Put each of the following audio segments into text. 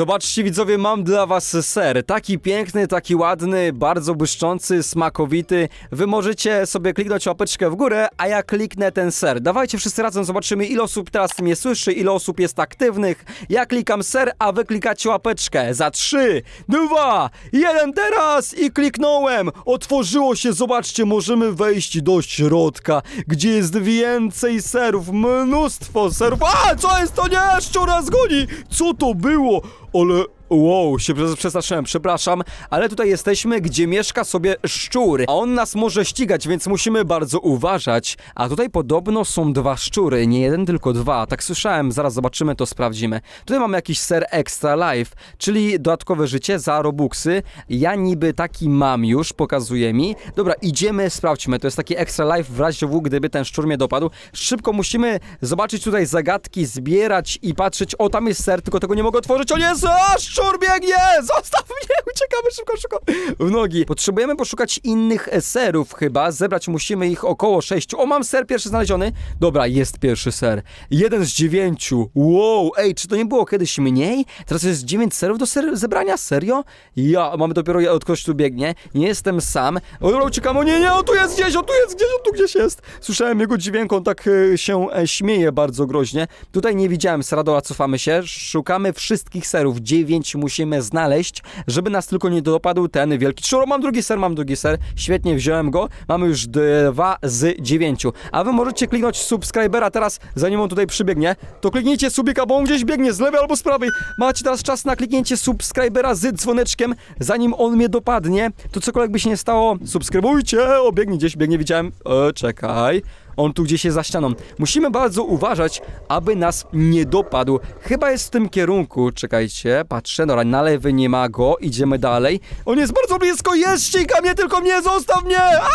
Zobaczcie widzowie, mam dla was ser. Taki piękny, taki ładny, bardzo błyszczący, smakowity. Wy możecie sobie kliknąć łapeczkę w górę, a ja kliknę ten ser. Dawajcie wszyscy razem, zobaczymy ile osób teraz mnie słyszy, ile osób jest aktywnych. Ja klikam ser, a wy klikacie łapeczkę. Za trzy, dwa, jeden teraz i kliknąłem. Otworzyło się, zobaczcie, możemy wejść do środka, gdzie jest więcej serów, mnóstwo serów. A, co jest to? Nie, szczura zgoni! Co to było? Ale... Wow, się przestraszyłem, przepraszam, ale tutaj jesteśmy, gdzie mieszka sobie szczur, a on nas może ścigać, więc musimy bardzo uważać. A tutaj podobno są dwa szczury, nie jeden, tylko dwa. Tak słyszałem, zaraz zobaczymy, to sprawdzimy. Tutaj mamy jakiś ser Extra Life, czyli dodatkowe życie za Robuxy. Ja niby taki mam już, pokazuje mi. Dobra, idziemy, sprawdźmy. To jest taki Extra Life w razie W, gdyby ten szczur mnie dopadł. Szybko musimy zobaczyć tutaj zagadki, zbierać i patrzeć. O, tam jest ser, tylko tego nie mogę otworzyć. O nie, a, szczur biegnie! Zostaw mnie! Uciekamy szybko, szybko. W nogi. Potrzebujemy poszukać innych serów chyba. Zebrać musimy ich około sześciu. O, mam ser pierwszy znaleziony. Dobra, jest pierwszy ser. Jeden z dziewięciu. Wow, ej, czy to nie było kiedyś mniej? Teraz jest dziewięć serów do ser zebrania? Serio? Ja, mamy dopiero od kogoś tu biegnie. Nie jestem sam. O, dobra, uciekam. O nie, nie, on tu jest gdzieś, on tu jest gdzieś, on tu gdzieś jest. Słyszałem jego dźwięk, on tak e, się e, śmieje bardzo groźnie. Tutaj nie widziałem seradola, cofamy się. Szukamy wszystkich serów. Dziewięć musimy znaleźć, żeby nas tylko nie dopadł ten wielki szczur. O, Mam drugi ser, mam drugi ser. Świetnie, wziąłem go. Mamy już dwa z dziewięciu. A wy możecie kliknąć subskrybera teraz, zanim on tutaj przybiegnie. To kliknijcie subika, bo on gdzieś biegnie z lewej albo z prawej. Macie teraz czas na kliknięcie subskrybera z dzwoneczkiem, zanim on mnie dopadnie. To cokolwiek by się nie stało, subskrybujcie. O, biegnie gdzieś, biegnie, widziałem. E, czekaj. On tu gdzieś jest za ścianą. Musimy bardzo uważać, aby nas nie dopadł. Chyba jest w tym kierunku. Czekajcie, patrzę. Dobra, na lewy nie ma go. Idziemy dalej. On jest bardzo blisko. Jest, ściga mnie, tylko mnie, zostaw mnie! A!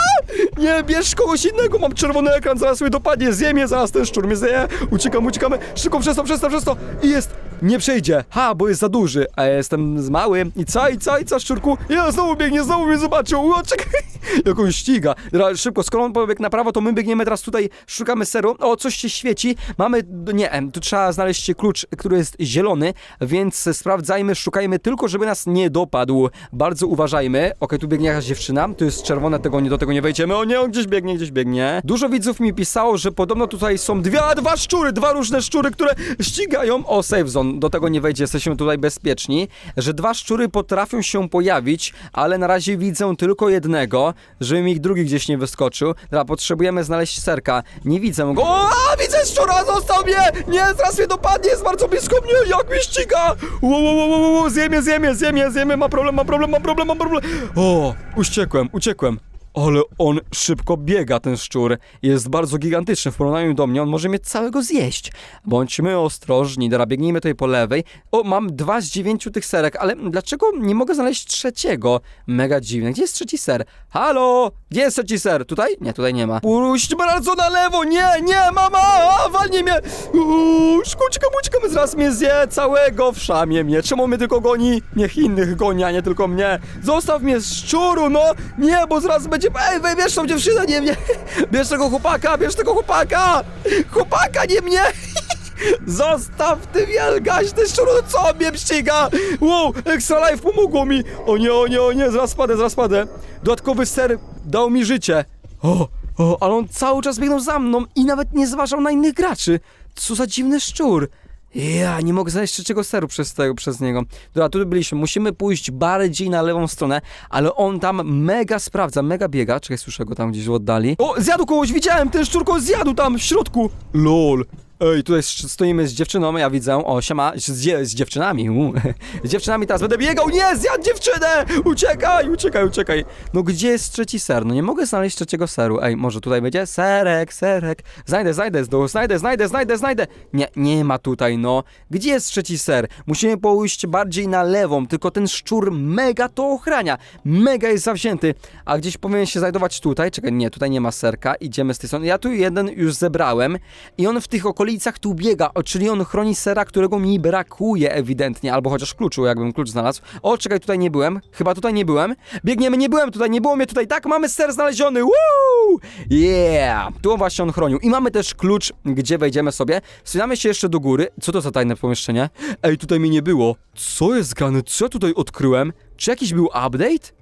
Nie, bierz kogoś innego. Mam czerwony ekran, zaraz mnie dopadnie. Zje mnie, zaraz ten szczur mnie zje. Uciekam, uciekamy. Szybko przez to, przez to, przez to. I jest. Nie przejdzie. Ha, bo jest za duży. A ja jestem z mały. I co, i co, i co, szczurku? Ja znowu biegnie, znowu mnie zobaczył. O, czekaj. Jak on ściga. Szybko, skoro on pobiegł na prawo, to my biegniemy teraz tutaj, szukamy seru. O, coś się świeci. Mamy, nie, tu trzeba znaleźć klucz, który jest zielony, więc sprawdzajmy, szukajmy tylko, żeby nas nie dopadł. Bardzo uważajmy. Okej, tu biegnie jakaś dziewczyna, tu jest czerwone, tego nie, do tego nie wejdziemy. O nie, on gdzieś biegnie, gdzieś biegnie. Dużo widzów mi pisało, że podobno tutaj są dwie, a dwa szczury, dwa różne szczury, które ścigają. O, safe zone, do tego nie wejdzie, jesteśmy tutaj bezpieczni. Że dwa szczury potrafią się pojawić, ale na razie widzę tylko jednego, żeby mi drugi gdzieś nie wyskoczył. Dobra, potrzebujemy znaleźć serka. Nie widzę go. O, widzę szczura, został mnie! Nie, zaraz mnie dopadnie, jest bardzo blisko mnie, jak mnie ściga! Wo, zjemie, zjemie, zjemie, zjemie, ma problem, ma problem, ma problem, ma problem. O, uciekłem, uciekłem. Ale on szybko biega, ten szczur. Jest bardzo gigantyczny w porównaniu do mnie. On może mnie całego zjeść. Bądźmy ostrożni. Dobra, biegnijmy tutaj po lewej. O, mam dwa z dziewięciu tych serek, ale dlaczego nie mogę znaleźć trzeciego? Mega dziwne. Gdzie jest trzeci ser? Halo? Gdzie jest trzeci ser? Tutaj? Nie, tutaj nie ma. Puść bardzo na lewo! Nie, nie, mama! A, walnie mnie! Uuu, szybko, uciekam, uciekam, zaraz mnie zje całego w szamie mnie. Czemu mnie tylko goni? Niech innych goni, a nie tylko mnie. Zostaw mnie, szczuru, no! Nie, bo zaraz będzie... Ej, wej, bierz tą dziewczynę, nie mnie! Bierz tego chłopaka, bierz tego chłopaka! Chłopaka, nie mnie! Zostaw ty wielgaśny szczuru, co mnie ściga? Wow, Extra Life pomogło mi! O nie, o nie, o nie, zaraz spadę, zaraz spadę. Dodatkowy ser dał mi życie. O, o, ale on cały czas biegnął za mną i nawet nie zważał na innych graczy. Co za dziwny szczur. Ja nie mogę znaleźć trzeciego seru przez, tego, przez niego. Dobra, tu byliśmy. Musimy pójść bardziej na lewą stronę, ale on tam mega sprawdza, mega biega. Czekaj, słyszę go tam gdzieś w oddali. O, zjadł kogoś, widziałem! Ten szczur kogoś zjadł tam w środku! LOL. Ej, tutaj stoimy z dziewczyną, ja widzę, o siema, z, z, dziewczynami, u. z dziewczynami teraz będę biegał, nie, zjadł dziewczynę, uciekaj, uciekaj, uciekaj. No gdzie jest trzeci ser? No nie mogę znaleźć trzeciego seru, ej, może tutaj będzie? Serek, serek, znajdę, znajdę, zdo- znajdę, znajdę, znajdę, znajdę. Nie, nie ma tutaj, no. Gdzie jest trzeci ser? Musimy pójść bardziej na lewą, tylko ten szczur mega to ochrania, mega jest zawzięty, a gdzieś powinien się znajdować tutaj, czekaj, nie, tutaj nie ma serka, idziemy z tej strony, ja tu jeden już zebrałem i on w tych okolicach okolicach tu biega, czyli on chroni sera, którego mi brakuje ewidentnie, albo chociaż kluczu, jakbym klucz znalazł. O, czekaj, tutaj nie byłem, chyba tutaj nie byłem. Biegniemy, nie byłem tutaj, nie było mnie tutaj, tak, mamy ser znaleziony, Woo! Yeah! Tu właśnie on chronił. I mamy też klucz, gdzie wejdziemy sobie. Wspinamy się jeszcze do góry. Co to za tajne pomieszczenie? Ej, tutaj mi nie było. Co jest grane? Co ja tutaj odkryłem? Czy jakiś był update?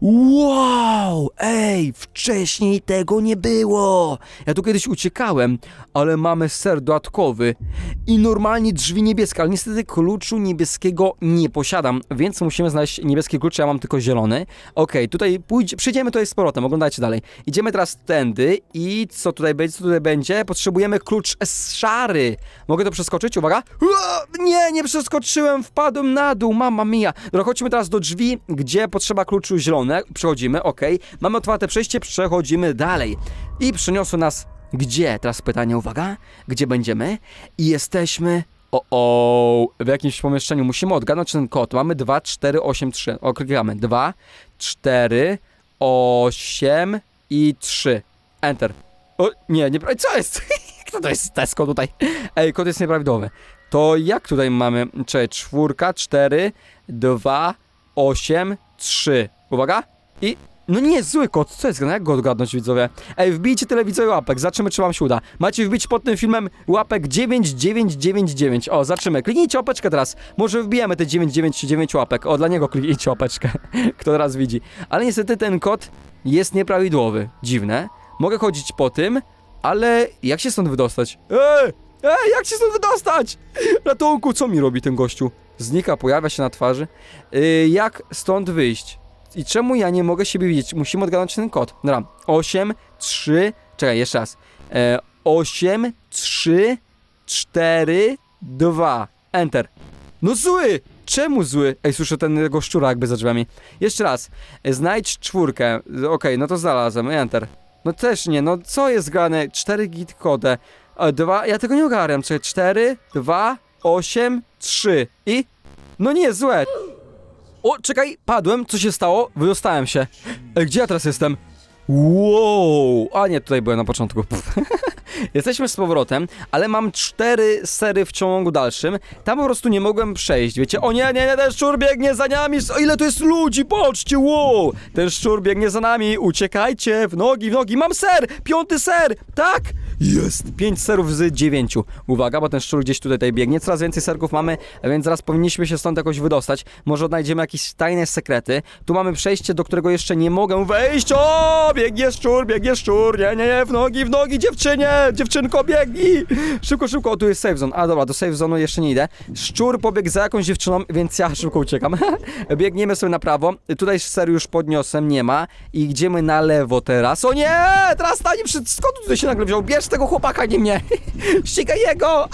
Wow! Ej, wcześniej tego nie było! Ja tu kiedyś uciekałem, ale mamy ser dodatkowy i normalnie drzwi niebieskie, ale niestety kluczu niebieskiego nie posiadam, więc musimy znaleźć niebieski klucz, ja mam tylko zielony. Okej, tutaj pójdzie, przyjdziemy tutaj z powrotem, oglądajcie dalej. Idziemy teraz tędy i co tutaj będzie, co tutaj będzie? Potrzebujemy klucz szary. Mogę to przeskoczyć? Uwaga! Nie, nie przeskoczyłem, wpadłem na dół, mama mia. Dobra, chodźmy teraz do drzwi, gdzie potrzeba kluczu zielone. Przechodzimy, okej. Mamy otwarte przejście, przechodzimy dalej. I przyniosło nas gdzie? Teraz pytanie, uwaga. Gdzie będziemy? I jesteśmy... O, o, w jakimś pomieszczeniu. Musimy odgadnąć ten kod. Mamy 2, 4, 8, 3. O, klikamy. 2, 4, 8 i 3. Enter. O, nie, nie... Co jest? Kto to jest Tesco tutaj? Ej, kod jest nieprawidłowy. To jak tutaj mamy? Czekaj, czwórka, 4, 2, 8, 3. Uwaga. I... No nie, zły kod, co jest? Jak go odgadnąć, widzowie? Ej, wbijcie tyle widzowie łapek, zobaczymy, czy wam się uda. Macie wbić pod tym filmem łapek 9999. O, zobaczymy. Kliknijcie łapeczkę teraz. Może wbijemy te 999 łapek. O, dla niego kliknijcie łapeczkę. Kto teraz widzi. Ale niestety ten kod jest nieprawidłowy. Dziwne. Mogę chodzić po tym, ale jak się stąd wydostać? Ej! Ej, jak się stąd wydostać? Ratunku, co mi robi ten gościu? Znika, pojawia się na twarzy. Yy, jak stąd wyjść? I czemu ja nie mogę siebie widzieć? Musimy odgadnąć ten kod. Dobra, 8, 3, czekaj, jeszcze raz. E, 8, 3, 4, 2. Enter. No zły! Czemu zły? Ej, słyszę tego szczura jakby za drzwiami. Jeszcze raz. E, Znajdź czwórkę. Okej, no to znalazłem. Enter. No też nie, no co jest grane? 4 git kodę. E, Dwa, ja tego nie ogarniam. Czekaj, 4, 2, 8, 3. I? No nie, złe. O, czekaj, padłem, co się stało? Wydostałem się. Ej, gdzie ja teraz jestem? Wow! A nie, tutaj byłem na początku. Jesteśmy z powrotem, ale mam cztery sery w ciągu dalszym. Tam po prostu nie mogłem przejść, wiecie? O nie, nie, nie, ten szczur biegnie za nami! O ile tu jest ludzi, patrzcie, wow! Ten szczur biegnie za nami, uciekajcie, w nogi, w nogi, mam ser! Piąty ser! Tak! Jest! Pięć serów z dziewięciu. Uwaga, bo ten szczur gdzieś tutaj, tutaj biegnie, coraz więcej serków mamy, więc zaraz powinniśmy się stąd jakoś wydostać. Może odnajdziemy jakieś tajne sekrety. Tu mamy przejście, do którego jeszcze nie mogę wejść. O! Biegnie szczur, biegnie szczur, nie, nie, nie, w nogi, w nogi, dziewczynie! Dziewczynko, biegnij! Szybko, szybko, o, tu jest safe zone. A dobra, do safe zone'u jeszcze nie idę. Szczur pobiegł za jakąś dziewczyną, więc ja szybko uciekam. Biegniemy sobie na prawo. Tutaj ser już podniosłem, nie ma. I idziemy na lewo teraz. O nie! Teraz stanie przed... Skąd tutaj się nagle wziął? Bierz tego chłopaka, nie mnie! Ścigaj jego!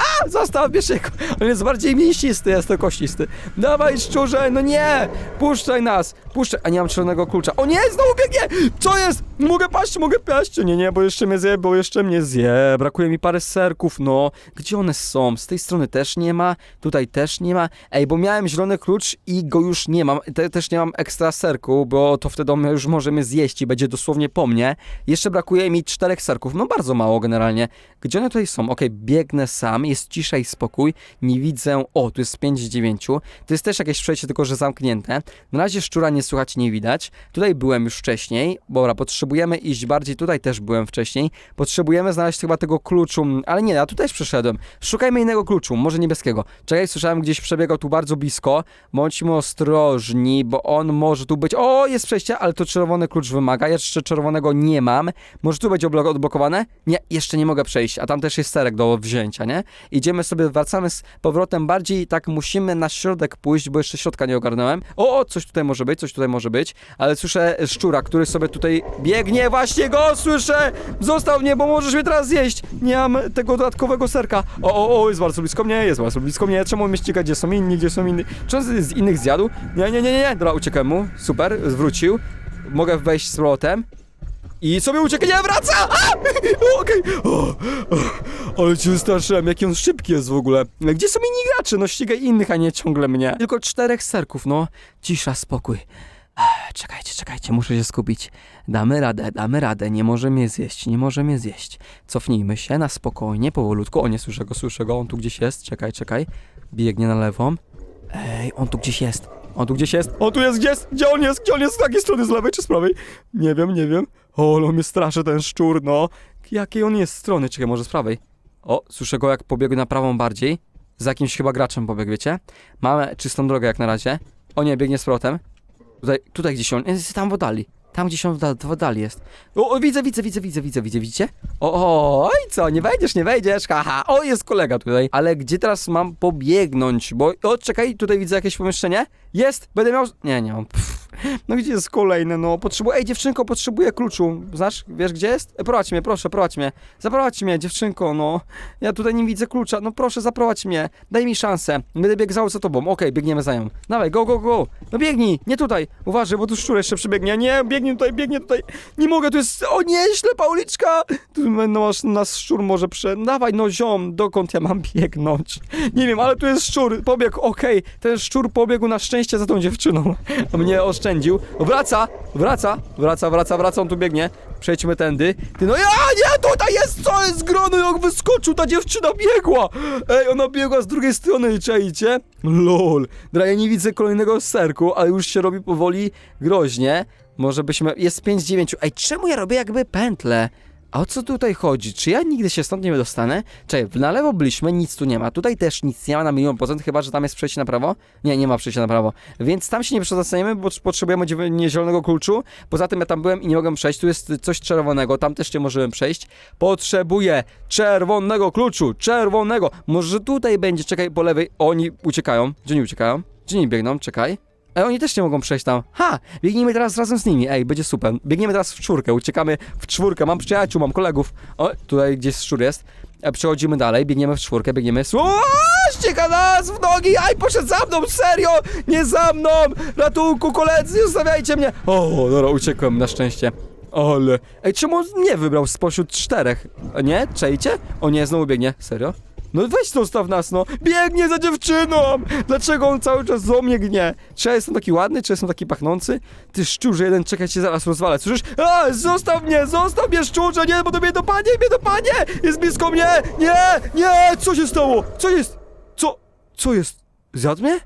A! Bierz jego! On jest bardziej mięsisty, jest to kościsty. Dawaj, szczurze, no nie! Puszczaj nas! Puszczaj... A nie mam czarnego klucza. O nie! Znowu biegnie! Co jest? Mogę paść, mogę paść! Nie, nie, bo jeszcze mnie zje, bo jeszcze mnie zje. Brakuje mi parę serków, no. Gdzie one są? Z tej strony też nie ma, tutaj też nie ma. Ej, bo miałem zielony klucz i go już nie mam. Te, też nie mam ekstra serku, bo to wtedy on już możemy zjeść i będzie dosłownie po mnie. Jeszcze brakuje mi czterech serków, no bardzo mało generalnie. Gdzie one tutaj są? Okej, biegnę sam, jest cisza i spokój. Nie widzę... O, tu jest 5 z 9. To jest też jakieś przejście, tylko że zamknięte. Na razie szczura nie słychać, nie widać. Tutaj byłem już wcześniej. Dobra, potrzebujemy iść bardziej. Tutaj też byłem wcześniej. Potrzebujemy znaleźć chyba tego kluczu, ale nie, ja tu też przyszedłem. Szukajmy innego kluczu, może niebieskiego. Czekaj, słyszałem gdzieś przebiegał tu bardzo blisko. Bądźmy ostrożni, bo on może tu być... O, jest przejście, ale to czerwony klucz wymaga. Jeszcze czerwonego nie mam. Może tu odblok- odblokowane? Nie, jeszcze nie mogę przejść, a tam też jest serek do wzięcia, nie? Idziemy sobie, wracamy z powrotem bardziej, tak musimy na środek pójść, bo jeszcze środka nie ogarnąłem. O, o, coś tutaj może być, coś tutaj może być, ale słyszę szczura, który sobie tutaj biegnie, właśnie go słyszę! Zostaw mnie, bo możesz mnie teraz zjeść! Nie mam tego dodatkowego serka. O, o, o, jest bardzo blisko mnie, jest bardzo blisko mnie, czemu mnie ściga, gdzie są inni, gdzie są inni? Czy z innych zjadł? Nie, nie, nie, nie, nie, dobra, uciekłem mu, super, zwrócił. Mogę wejść z powrotem. I sobie ucieka, nie wraca! Okej. Ale cię wystraszyłem, jaki on szybki jest w ogóle. Gdzie są inni gracze? No ścigaj innych, a nie ciągle mnie. Tylko czterech serków, no. Cisza, spokój. Czekajcie, czekajcie, muszę się skupić. Damy radę, damy radę, nie może mnie zjeść, nie może mnie zjeść. Cofnijmy się na spokojnie, powolutku. O, nie słyszę go, słyszę go, on tu gdzieś jest, czekaj, czekaj. Biegnie na lewą. Ej, on tu gdzieś jest. On tu gdzieś jest. On tu jest, gdzie jest? Gdzie on jest? Gdzie on jest? Z takiej strony, z lewej czy z prawej? Nie wiem, nie wiem. O, on mnie straszy, ten szczur, no. Jakiej on jest strony? Czekaj, może z prawej. O, słyszę go jak pobiegł na prawą bardziej. Za jakimś chyba graczem pobiegł, wiecie? Mamy czystą drogę jak na razie. O nie, biegnie z powrotem. Tutaj, tutaj gdzieś on, jest tam w oddali. Tam gdzieś on w w oddali jest. O, o, widzę, widzę, widzę, widzę, widzę, widzę, widzicie? O, o, i co, nie wejdziesz, nie wejdziesz, haha. O, jest kolega tutaj. Ale gdzie teraz mam pobiegnąć? Bo, o, czekaj, tutaj widzę jakieś pomieszczenie. Jest, będę miał... Nie, nie mam. Pff. No gdzie jest kolejne, no, potrzebuję, ej, dziewczynko, potrzebuję kluczu. Znasz, wiesz gdzie jest? E, Prowadź mnie, proszę, prowadź mnie. Zaprowadź mnie, dziewczynko, no. Ja tutaj nie widzę klucza, no proszę, zaprowadź mnie. Daj mi szansę. Będę biegł za tobą. Okej, biegniemy za nią. Dawaj, go, go, go. No biegnij, nie tutaj. Uważaj, bo tu szczur jeszcze przybiegnie. Nie, biegnie tutaj, biegnie tutaj. Nie mogę, tu jest, o nie, ślepa uliczka. Tu no, masz, nas szczur może prze... Dawaj, no ziom, dokąd ja mam biegnąć? Nie wiem, ale tu jest szczur, pobiegł, okej. Ten szczur pobiegł na szczęście za tą dziewczyną. Mnie oszczędził. Wraca, wraca, wraca, wraca, wraca, on tu biegnie. Przejdźmy tędy. Ty no ja nie, tutaj jest, co jest grony, jak wyskoczył, ta dziewczyna biegła. Ej, ona biegła z drugiej strony, czajcie? Lol. Dra, ja nie widzę kolejnego serku, ale już się robi powoli groźnie. Może byśmy, jest 5-9. Ej, czemu ja robię jakby pętlę? A o co tutaj chodzi? Czy ja nigdy się stąd nie wydostanę? Czekaj, na lewo byliśmy, nic tu nie ma. Tutaj też nic nie ma na milion procent, chyba że tam jest przejście na prawo. Nie, nie ma przejścia na prawo. Więc tam się nie przedostaniemy, bo potrzebujemy dziew- nie zielonego kluczu. Poza tym ja tam byłem i nie mogłem przejść. Tu jest coś czerwonego, tam też nie możemy przejść. Potrzebuję czerwonego kluczu, czerwonego. Może tutaj będzie, czekaj, po lewej. Oni uciekają. Gdzie nie uciekają? Gdzie nie biegną? Czekaj. Ej, oni też nie mogą przejść tam. Ha! Biegnijmy teraz razem z nimi. Ej, będzie super. Biegniemy teraz w czwórkę, uciekamy w czwórkę. Mam przyjaciół, mam kolegów. O, tutaj gdzieś szczur jest. E, przechodzimy dalej, biegniemy w czwórkę, biegniemy. O, ścieka nas w nogi! Aj, poszedł za mną, serio! Nie za mną! Ratunku, koledzy, nie zostawiajcie mnie! O, dobra, uciekłem na szczęście. Ale... Ej, czemu on nie wybrał spośród czterech? A Nie? Czejcie? O nie, znowu biegnie. Serio? No weź zostaw nas, no! Biegnie za dziewczyną! Dlaczego on cały czas do mnie gnie? Czy ja jestem taki ładny, czy jestem taki pachnący? Ty szczurze jeden, czekaj, cię zaraz rozwalę, słyszysz? A, zostaw mnie, zostaw mnie szczurze, nie, bo to mnie dopanie, mnie dopanie! Jest blisko mnie! Nie, nie, co się stało? Co jest? Co? Co jest? Zjadł mnie?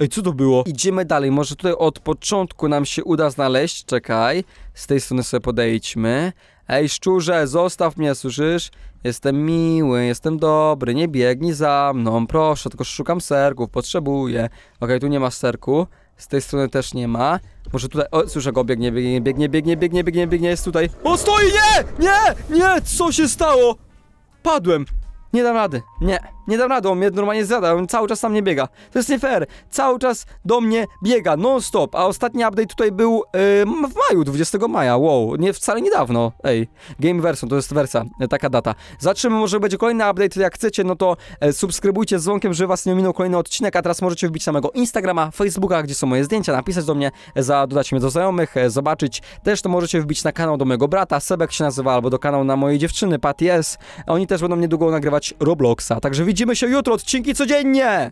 Ej, co to było? Idziemy dalej, może tutaj od początku nam się uda znaleźć, czekaj. Z tej strony sobie podejdźmy. Ej, szczurze, zostaw mnie, słyszysz? Jestem miły, jestem dobry, nie biegnij za mną, proszę, tylko szukam serków, potrzebuję. Okej, tu nie ma serku, z tej strony też nie ma. Może tutaj, o, słyszę go, biegnie, biegnie, biegnie, biegnie, biegnie, biegnie, biegnie, jest tutaj. O, stoi, nie, nie, nie, co się stało? Padłem. Nie dam rady. Nie, nie dam rady, on mnie normalnie zjada, on cały czas tam nie biega. To jest nie fair. Cały czas do mnie biega, non stop. A ostatni update tutaj był yy, w maju, 20 maja, wow, nie, wcale niedawno. Ej, Game Version, to jest wersja, e, taka data. Zobaczymy, może będzie kolejny update, jak chcecie, no to e, subskrybujcie z dzwonkiem, żeby was nie ominął kolejny odcinek, a teraz możecie wbić na mojego Instagrama, Facebooka, gdzie są moje zdjęcia, napisać do mnie, e, za, dodać mnie do znajomych, zobaczyć. Też to możecie wbić na kanał do mojego brata, Sebek się nazywa, albo do kanału na mojej dziewczyny, Patty S. Oni też będą niedługo nagrywać Robloxa, także widzimy się jutro, odcinki codziennie!